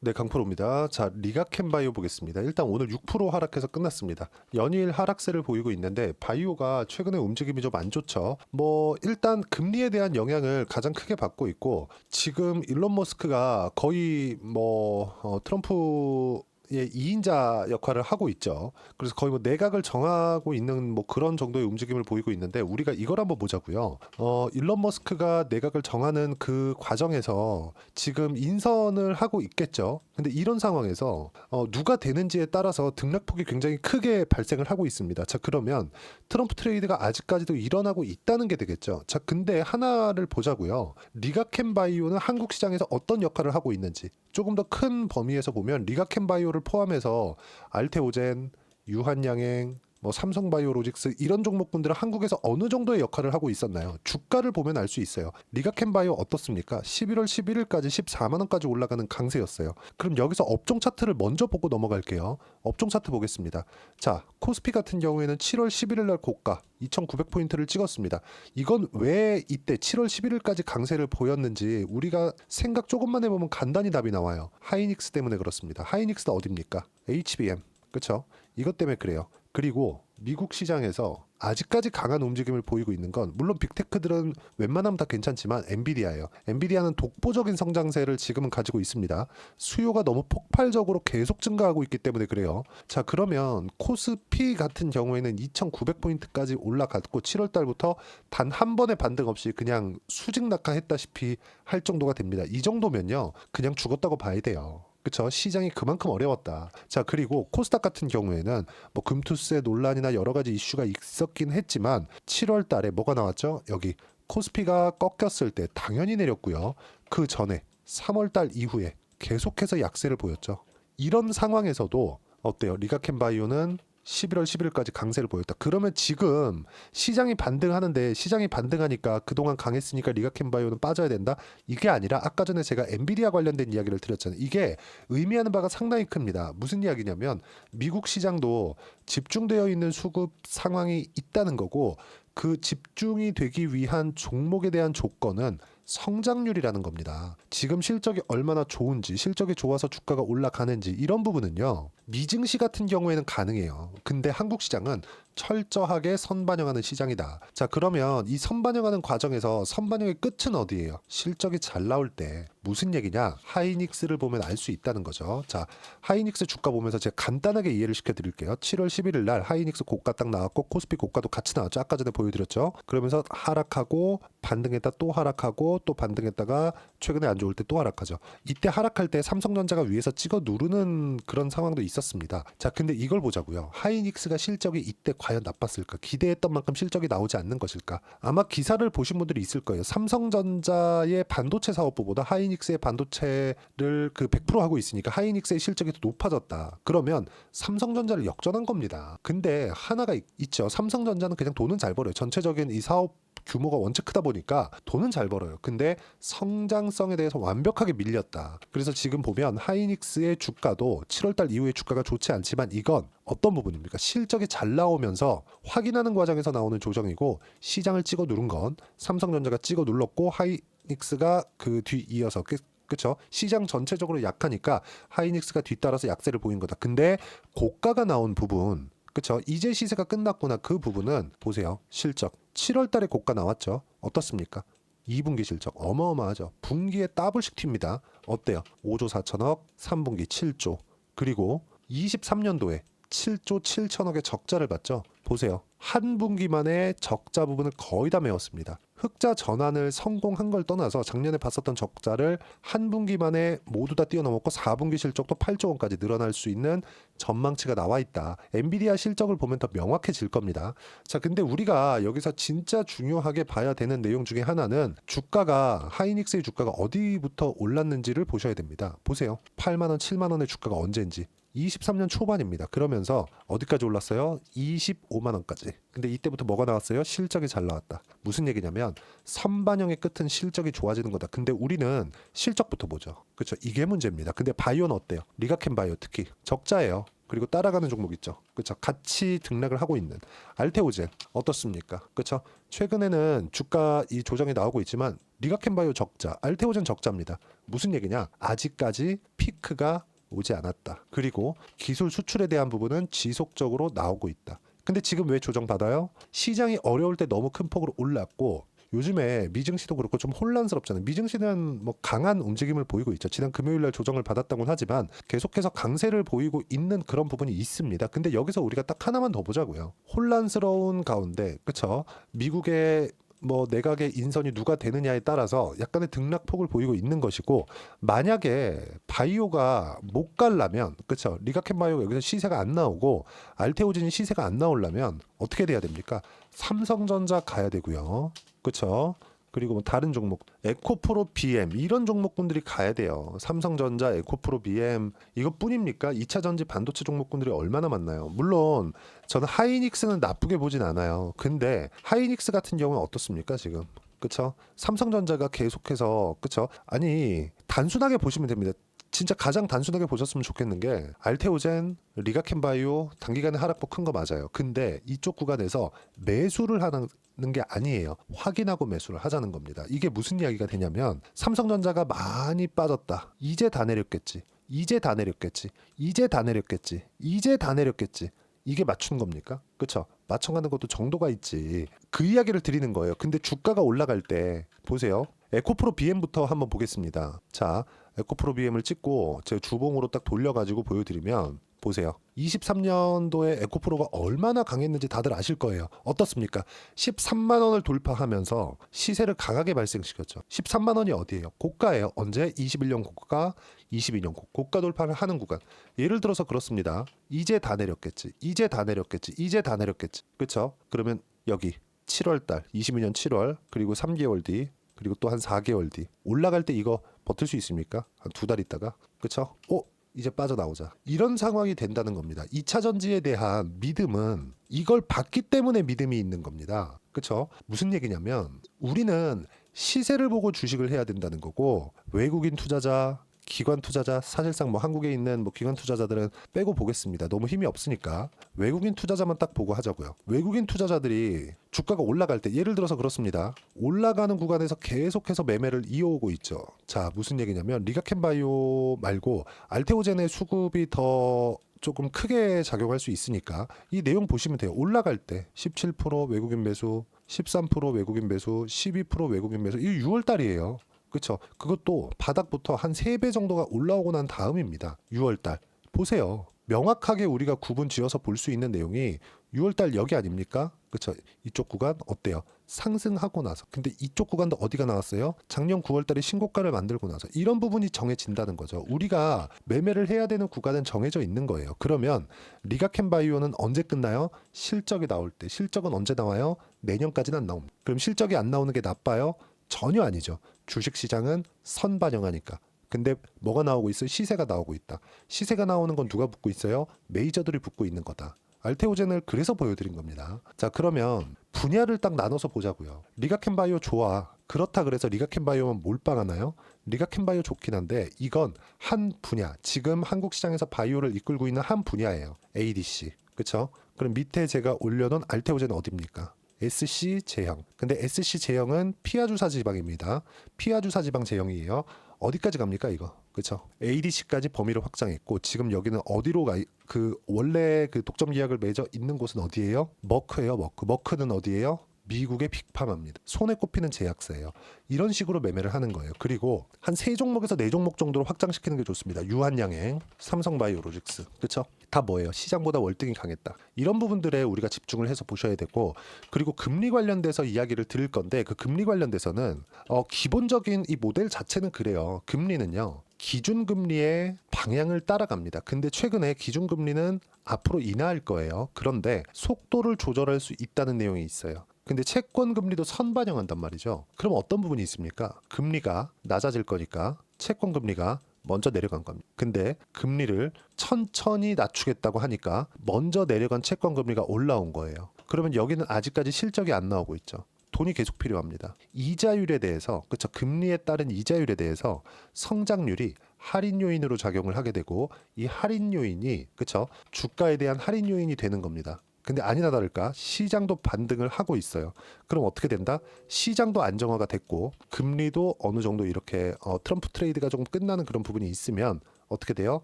네, 강프로입니다. 자, 리가캠 바이오 보겠습니다. 일단 오늘 6% 하락해서 끝났습니다. 연일 하락세를 보이고 있는데 바이오가 최근에 움직임이 좀 안 좋죠. 뭐 일단 금리에 대한 영향을 가장 크게 받고 있고 지금 일론 머스크가 거의 뭐 어, 트럼프 의 2인자 역할을 하고 있죠. 그래서 거의 뭐 내각을 정하고 있는 뭐 그런 정도의 움직임을 보이고 있는데 우리가 이걸 한번 보자고요. 어, 일론 머스크가 내각을 정하는 그 과정에서 지금 인선을 하고 있겠죠. 근데 이런 상황에서 어, 누가 되는지에 따라서 등락폭이 굉장히 크게 발생을 하고 있습니다. 자, 그러면 트럼프 트레이드가 아직까지도 일어나고 있다는 게 되겠죠. 자, 근데 하나를 보자고요. 리가캠 바이오는 한국 시장에서 어떤 역할을 하고 있는지 조금 더 큰 범위에서 보면 리가캠 바이오를 포함해서 알테오젠, 유한양행, 뭐 삼성바이오로직스 이런 종목군들은 한국에서 어느 정도의 역할을 하고 있었나요? 주가를 보면 알 수 있어요. 리가캠 바이오 어떻습니까? 11월 11일까지 14만 원까지 올라가는 강세였어요. 그럼 여기서 업종 차트를 먼저 보고 넘어갈게요. 업종 차트 보겠습니다. 자, 코스피 같은 경우에는 7월 11일 날 고가 2,900포인트를 찍었습니다. 이건 왜 이때 7월 11일까지 강세를 보였는지 우리가 생각 조금만 해보면 간단히 답이 나와요. 하이닉스 때문에 그렇습니다. 하이닉스가 어딥니까? HBM. 그쵸? 이것 때문에 그래요. 그리고 미국 시장에서 아직까지 강한 움직임을 보이고 있는 건 물론 빅테크들은 웬만하면 다 괜찮지만 엔비디아예요. 엔비디아는 독보적인 성장세를 지금은 가지고 있습니다. 수요가 너무 폭발적으로 계속 증가하고 있기 때문에 그래요. 자, 그러면 코스피 같은 경우에는 2,900포인트까지 올라갔고 7월 달부터 단 한 번의 반등 없이 그냥 수직 낙하했다시피 할 정도가 됩니다. 이 정도면요. 그냥 죽었다고 봐야 돼요. 그쵸 시장이 그만큼 어려웠다. 자 그리고 코스닥 같은 경우에는 뭐 금투세 논란이나 여러 가지 이슈가 있었긴 했지만 7월 달에 뭐가 나왔죠? 여기 코스피가 꺾였을 때 당연히 내렸고요. 그 전에 3월 달 이후에 계속해서 약세를 보였죠. 이런 상황에서도 어때요? 리가캠 바이오는 11월 10일까지 강세를 보였다. 그러면 지금 시장이 반등하는데 시장이 반등하니까 그동안 강했으니까 리가캠 바이오는 빠져야 된다. 이게 아니라 아까 전에 제가 엔비디아 관련된 이야기를 드렸잖아요. 이게 의미하는 바가 상당히 큽니다. 무슨 이야기냐면 미국 시장도 집중되어 있는 수급 상황이 있다는 거고 그 집중이 되기 위한 종목에 대한 조건은 성장률이라는 겁니다. 지금 실적이 얼마나 좋은지, 실적이 좋아서 주가가 올라가는지 이런 부분은요. 미증시 같은 경우에는 가능해요. 근데 한국 시장은 철저하게 선반영하는 시장이다. 자, 그러면 이 선반영하는 과정에서 선반영의 끝은 어디예요? 실적이 잘 나올 때 무슨 얘기냐? 하이닉스를 보면 알 수 있다는 거죠. 자, 하이닉스 주가 보면서 제가 간단하게 이해를 시켜 드릴게요. 7월 11일 날 하이닉스 고가 딱 나왔고 코스피 고가도 같이 나왔죠. 아까 전에 보여 드렸죠. 그러면서 하락하고 반등했다 또 하락하고 또 반등했다가 최근에 안 좋을 때 또 하락하죠. 이때 하락할 때 삼성전자가 위에서 찍어 누르는 그런 상황도 있 었습니다. 자, 근데 이걸 보자고요. 하이닉스가 실적이 이때 과연 나빴을까? 기대했던 만큼 실적이 나오지 않는 것일까? 아마 기사를 보신 분들이 있을 거예요. 삼성전자의 반도체 사업부보다 하이닉스의 반도체를 그 100% 하고 있으니까 하이닉스의 실적이 더 높아졌다. 그러면 삼성전자를 역전한 겁니다. 근데 하나가 있, 있죠. 삼성전자는 그냥 돈은 잘 벌어요. 전체적인 이 사업 규모가 원체 크다 보니까 돈은 잘 벌어요. 근데 성장성에 대해서 완벽하게 밀렸다. 그래서 지금 보면 하이닉스의 주가도 7월달 이후에 주가가 좋지 않지만 이건 어떤 부분입니까? 실적이 잘 나오면서 확인하는 과정에서 나오는 조정이고 시장을 찍어 누른 건 삼성전자가 찍어 눌렀고 하이닉스가 그 뒤 이어서 그 그쵸? 시장 전체적으로 약하니까 하이닉스가 뒤따라서 약세를 보인 거다. 근데 고가가 나온 부분 그쵸? 이제 시세가 끝났구나. 그 부분은 보세요. 실적. 7월 달에 고가 나왔죠. 어떻습니까? 2분기 실적 어마어마하죠. 분기에 더블씩 튑니다. 어때요? 5조 4천억, 3분기 7조. 그리고 23년도에 7조 7천억의 적자를 봤죠. 보세요. 한 분기만에 적자 부분을 거의 다 메웠습니다. 흑자 전환을 성공한 걸 떠나서 작년에 봤었던 적자를 한 분기만에 모두 다 뛰어넘었고 4분기 실적도 8조 원까지 늘어날 수 있는 전망치가 나와 있다. 엔비디아 실적을 보면 더 명확해질 겁니다. 자, 근데 우리가 여기서 진짜 중요하게 봐야 되는 내용 중에 하나는 주가가 하이닉스의 주가가 어디부터 올랐는지를 보셔야 됩니다. 보세요. 8만 원, 7만 원의 주가가 언제인지. 23년 초반입니다. 그러면서 어디까지 올랐어요? 25만 원까지. 근데 이때부터 뭐가 나왔어요? 실적이 잘 나왔다. 무슨 얘기냐면 선반영의 끝은 실적이 좋아지는 거다. 근데 우리는 실적부터 보죠. 그렇죠? 이게 문제입니다. 근데 바이오는 어때요? 리가켄 바이오 특히 적자예요. 그리고 따라가는 종목 있죠. 그렇죠? 같이 등락을 하고 있는 알테오젠 어떻습니까? 그렇죠? 최근에는 주가 이 조정이 나오고 있지만 리가켄바이오 적자, 알테오젠 적자입니다. 무슨 얘기냐? 아직까지 피크가 오지 않았다. 그리고 기술 수출에 대한 부분은 지속적으로 나오고 있다. 근데 지금 왜 조정받아요? 시장이 어려울 때 너무 큰 폭으로 올랐고 요즘에 미증시도 그렇고 좀 혼란스럽잖아요. 미증시는 뭐 강한 움직임을 보이고 있죠. 지난 금요일 날 조정을 받았다고는 하지만 계속해서 강세를 보이고 있는 그런 부분이 있습니다. 근데 여기서 우리가 딱 하나만 더 보자고요. 혼란스러운 가운데 그쵸? 미국의 뭐 내각의 인선이 누가 되느냐에 따라서 약간의 등락폭을 보이고 있는 것이고 만약에 바이오가 못 갈라면 그쵸? 리가켄 바이오가 여기서 시세가 안 나오고 알테오진이 시세가 안 나오려면 어떻게 돼야 됩니까? 삼성전자 가야 되고요. 그쵸 그리고 뭐 다른 종목 에코프로 BM 이런 종목군들이 가야 돼요 삼성전자 에코프로 BM 이것뿐입니까 2차 전지 반도체 종목군들이 얼마나 많나요 물론 저는 하이닉스는 나쁘게 보진 않아요. 근데 하이닉스 같은 경우는 어떻습니까 지금? 그쵸? 삼성전자가 계속해서 그쵸? 아니 단순하게 보시면 됩니다. 진짜 가장 단순하게 보셨으면 좋겠는 게 알테오젠, 리가켄바이오 단기간에 하락폭 큰 거 맞아요. 근데 이쪽 구간에서 매수를 하는 게 아니에요. 확인하고 매수를 하자는 겁니다. 이게 무슨 이야기가 되냐면 삼성전자가 많이 빠졌다. 이제 다 내렸겠지. 이제 다 내렸겠지. 이제 다 내렸겠지. 이제 다 내렸겠지. 이게 맞추는 겁니까? 그렇죠? 맞춰가는 것도 정도가 있지. 그 이야기를 드리는 거예요. 근데 주가가 올라갈 때 보세요. 에코프로 BM부터 한번 보겠습니다. 자, 에코프로 BM을 찍고 제 주봉으로 딱 돌려가지고 보여드리면 보세요. 23년도에 에코프로가 얼마나 강했는지 다들 아실 거예요. 어떻습니까? 13만 원을 돌파하면서 시세를 강하게 발생시켰죠. 13만 원이 어디예요? 고가예요. 언제? 21년 고가, 22년 고, 고가 돌파를 하는 구간. 예를 들어서 그렇습니다. 이제 다 내렸겠지. 이제 다 내렸겠지. 이제 다 내렸겠지. 그렇죠? 그러면 여기 7월 달, 22년 7월 그리고 3개월 뒤 그리고 또 한 4개월 뒤 올라갈 때 이거 버틸 수 있습니까? 한 두 달 있다가 그렇죠? 어 이제 빠져나오자. 이런 상황이 된다는 겁니다. 2차 전지에 대한 믿음은 이걸 봤기 때문에 믿음이 있는 겁니다. 그렇죠? 무슨 얘기냐면 우리는 시세를 보고 주식을 해야 된다는 거고 외국인 투자자 기관 투자자 사실상 뭐 한국에 있는 뭐 기관 투자자들은 빼고 보겠습니다. 너무 힘이 없으니까 외국인 투자자만 딱 보고 하자고요. 외국인 투자자들이 주가가 올라갈 때 예를 들어서 그렇습니다. 올라가는 구간에서 계속해서 매매를 이어오고 있죠. 자 무슨 얘기냐면 리가켄바이오 말고 알테오젠의 수급이 더 조금 크게 작용할 수 있으니까 이 내용 보시면 돼요. 올라갈 때 17% 외국인 매수, 13% 외국인 매수, 12% 외국인 매수. 이 6월 달이에요. 그렇죠. 그것도 바닥부터 한 세 배 정도가 올라오고 난 다음입니다. 6월 달. 보세요. 명확하게 우리가 구분 지어서 볼 수 있는 내용이 6월 달 여기 아닙니까? 그렇죠. 이쪽 구간 어때요? 상승하고 나서. 근데 이쪽 구간도 어디가 나왔어요? 작년 9월 달에 신고가를 만들고 나서 이런 부분이 정해진다는 거죠. 우리가 매매를 해야 되는 구간은 정해져 있는 거예요. 그러면 리가켄 바이오는 언제 끝나요? 실적이 나올 때. 실적은 언제 나와요? 내년까지는 안 나옵니다. 그럼 실적이 안 나오는 게 나빠요? 전혀 아니죠. 주식 시장은 선 반영하니까. 근데 뭐가 나오고 있어요? 시세가 나오고 있다. 시세가 나오는 건 누가 붙고 있어요? 메이저들이 붙고 있는 거다. 알테오젠을 그래서 보여드린 겁니다. 자 그러면 분야를 딱 나눠서 보자고요. 리가켄바이오 좋아. 그렇다 그래서 리가켄바이오만 몰빵하나요? 리가켄바이오 좋긴 한데 이건 한 분야. 지금 한국 시장에서 바이오를 이끌고 있는 한 분야예요. ADC. 그쵸? 그럼 밑에 제가 올려놓은 알테오젠은 어딥니까? SC 제형. 근데 SC 제형은 피하주사 지방입니다. 피하주사 지방 제형이에요. 어디까지 갑니까 이거? 그렇죠? ADC까지 범위를 확장했고 지금 여기는 어디로 가? 그 원래 그 독점 계약을 맺어 있는 곳은 어디예요? 머크예요. 머크. 머크는 어디예요? 미국의 빅파마입니다. 손에 꼽히는 제약사예요. 이런 식으로 매매를 하는 거예요. 그리고 한 세 종목에서 네 종목 정도로 확장시키는 게 좋습니다. 유한양행, 삼성바이오로직스, 그렇죠? 다 뭐예요? 시장보다 월등히 강했다. 이런 부분들에 우리가 집중을 해서 보셔야 되고 그리고 금리 관련돼서 이야기를 드릴 건데 그 금리 관련돼서는 어, 기본적인 이 모델 자체는 그래요. 금리는요. 기준금리의 방향을 따라갑니다. 근데 최근에 기준금리는 앞으로 인하할 거예요. 그런데 속도를 조절할 수 있다는 내용이 있어요. 근데 채권 금리도 선반영한단 말이죠. 그럼 어떤 부분이 있습니까? 금리가 낮아질 거니까 채권 금리가 먼저 내려간 겁니다. 근데 금리를 천천히 낮추겠다고 하니까 먼저 내려간 채권 금리가 올라온 거예요. 그러면 여기는 아직까지 실적이 안 나오고 있죠. 돈이 계속 필요합니다. 이자율에 대해서 그렇죠. 금리에 따른 이자율에 대해서 성장률이 할인 요인으로 작용을 하게 되고 이 할인 요인이 그렇죠. 주가에 대한 할인 요인이 되는 겁니다. 근데 아니나 다를까 시장도 반등을 하고 있어요. 그럼 어떻게 된다? 시장도 안정화가 됐고 금리도 어느 정도 이렇게 어, 트럼프 트레이드가 조금 끝나는 그런 부분이 있으면 어떻게 돼요?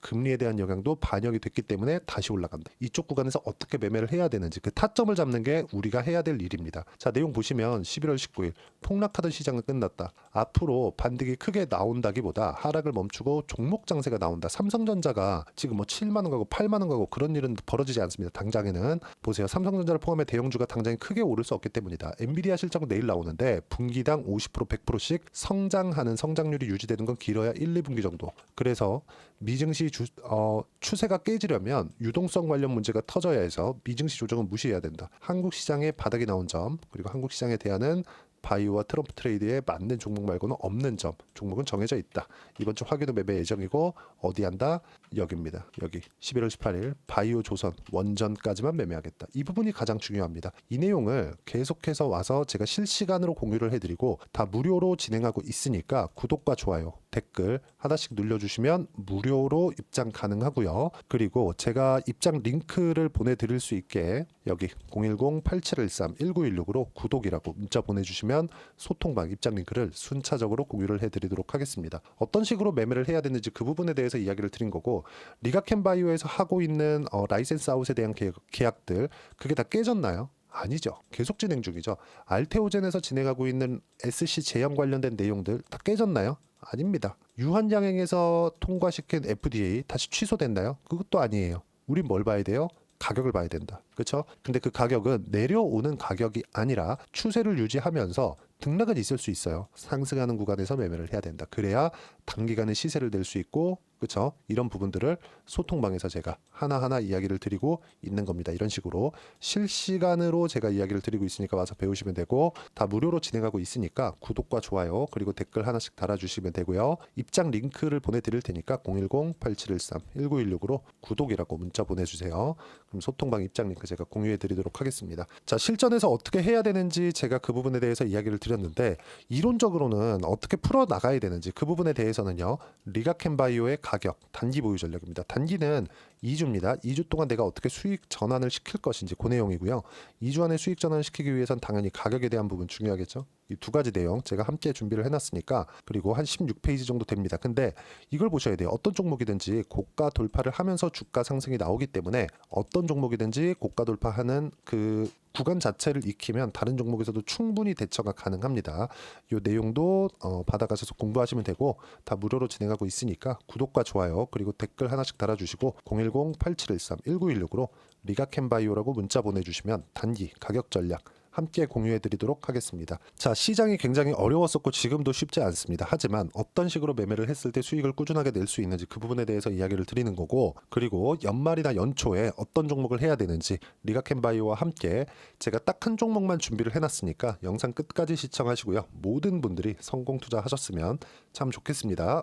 금리에 대한 영향도 반영이 됐기 때문에 다시 올라간다. 이쪽 구간에서 어떻게 매매를 해야 되는지 그 타점을 잡는 게 우리가 해야 될 일입니다. 자, 내용 보시면 11월 19일 폭락하던 시장은 끝났다. 앞으로 반등이 크게 나온다기보다 하락을 멈추고 종목 장세가 나온다. 삼성전자가 지금 뭐 7만 원 가고 8만 원 가고 그런 일은 벌어지지 않습니다. 당장에는 보세요. 삼성전자를 포함해 대형주가 당장에 크게 오를 수 없기 때문이다. 엔비디아 실적 내일 나오는데 분기당 50% 100%씩 성장하는 성장률이 유지되는 건 길어야 1, 2분기 정도. 그래서 미증시 주, 어, 추세가 깨지려면 유동성 관련 문제가 터져야 해서 미증시 조정은 무시해야 된다. 한국 시장에 바닥이 나온 점 그리고 한국 시장에 대한 바이오와 트럼프 트레이드에 맞는 종목 말고는 없는 점 종목은 정해져 있다. 이번 주후 매매 예정이고 어디 한다? 여기입니다. 여기 11월 18일 바이오 조선 원전까지만 매매하겠다. 이 부분이 가장 중요합니다. 이 내용을 계속해서 와서 제가 실시간으로 공유를 해드리고 다 무료로 진행하고 있으니까 구독과 좋아요 댓글 하나씩 눌러주시면 무료로 입장 가능하고요. 그리고 제가 입장 링크를 보내드릴 수 있게 여기 010-8713-1916으로 구독이라고 문자 보내주시면 소통방 입장 링크를 순차적으로 공유를 해드리도록 하겠습니다. 어떤 식으로 매매를 해야 되는지 그 부분에 대해서 이야기를 드린 거고 리가캔바이오에서 하고 있는 어, 라이센스 아웃에 대한 계약, 계약들 그게 다 깨졌나요? 아니죠. 계속 진행 중이죠. 알테오젠에서 진행하고 있는 SC 제형 관련된 내용들 다 깨졌나요? 아닙니다. 유한양행에서 통과시킨 FDA 다시 취소됐나요? 그것도 아니에요. 우린 뭘 봐야 돼요? 가격을 봐야 된다. 그렇죠? 근데 그 가격은 내려오는 가격이 아니라 추세를 유지하면서 등락은 있을 수 있어요. 상승하는 구간에서 매매를 해야 된다. 그래야 단기간에 시세를 낼 수 있고 그렇죠? 이런 부분들을 소통방에서 제가 하나하나 이야기를 드리고 있는 겁니다. 이런 식으로 실시간으로 제가 이야기를 드리고 있으니까 와서 배우시면 되고 다 무료로 진행하고 있으니까 구독과 좋아요 그리고 댓글 하나씩 달아주시면 되고요. 입장 링크를 보내드릴 테니까 010-8713-1916으로 구독이라고 문자 보내주세요. 그럼 소통방 입장 링크 제가 공유해드리도록 하겠습니다. 자 실전에서 어떻게 해야 되는지 제가 그 부분에 대해서 이야기를 드렸는데 이론적으로는 어떻게 풀어 나가야 되는지 그 부분에 대해서는요 리가캔바이오의 가격 단기 보유 전략입니다. 단기는 2주입니다. 2주 동안 내가 어떻게 수익 전환을 시킬 것인지 그 내용이고요. 2주 안에 수익 전환을 시키기 위해선 당연히 가격에 대한 부분 중요하겠죠. 이 두 가지 내용 제가 함께 준비를 해놨으니까 그리고 한 16페이지 정도 됩니다. 근데 이걸 보셔야 돼요. 어떤 종목이든지 고가 돌파를 하면서 주가 상승이 나오기 때문에 어떤 종목이든지 고가 돌파하는 그 구간 자체를 익히면 다른 종목에서도 충분히 대처가 가능합니다. 이 내용도 어, 받아가셔서 공부하시면 되고 다 무료로 진행하고 있으니까 구독과 좋아요 그리고 댓글 하나씩 달아주시고 010-8713-1916으로 리가캔바이오라고 문자 보내주시면 단기 가격 전략 함께 공유해 드리도록 하겠습니다. 자, 시장이 굉장히 어려웠었고 지금도 쉽지 않습니다. 하지만 어떤 식으로 매매를 했을 때 수익을 꾸준하게 낼 수 있는지 그 부분에 대해서 이야기를 드리는 거고 그리고 연말이나 연초에 어떤 종목을 해야 되는지 리가캔바이오와 함께 제가 딱 한 종목만 준비를 해놨으니까 영상 끝까지 시청하시고요. 모든 분들이 성공 투자하셨으면 참 좋겠습니다.